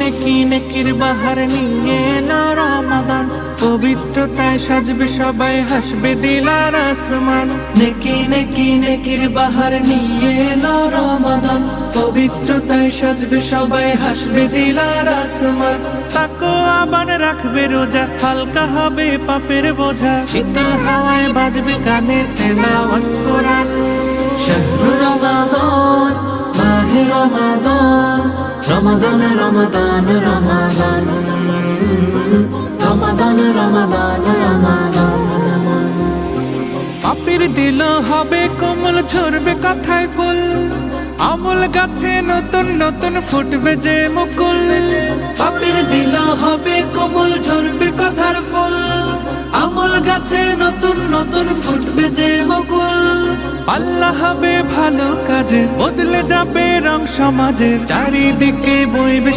নেকি নেকির বাহার নিয়ে এলো রমাদান। পবিত্রতায় সাজবে সবাই, হাসবে দিলার আসমান। নেকি নেকি নেকির বাহার নিয়ে এলো রমাদান। পবিত্রতায় সাজবে সবাই, হাসবে দিলার আসমান। তাকো আবার রাখবে রোজা, হালকা হবে পাপের বোঝা। শীতল হাওয়ায় বাজবে কানে তেলাওয়াত কোরআন। শাহরু রমাদান, মাহে রমাদান রমাদান রমাদান রমাদান রমাদান রমাদান রমাদান পাপির দিল হবে কোমল ঝরবে কথায় ফুল। আমল গাছে নতুন নতুন ফুটবে যে মুকুল। পাপির দিল হবে কোমল ঝরবে কথার ফুল। আমল গাছে নতুন নতুন ফুটবে যে মুকুল। আল্লাহ হবে ভালো কাজে বদলে যাবে রং সমাজে চারিদিকে বইবে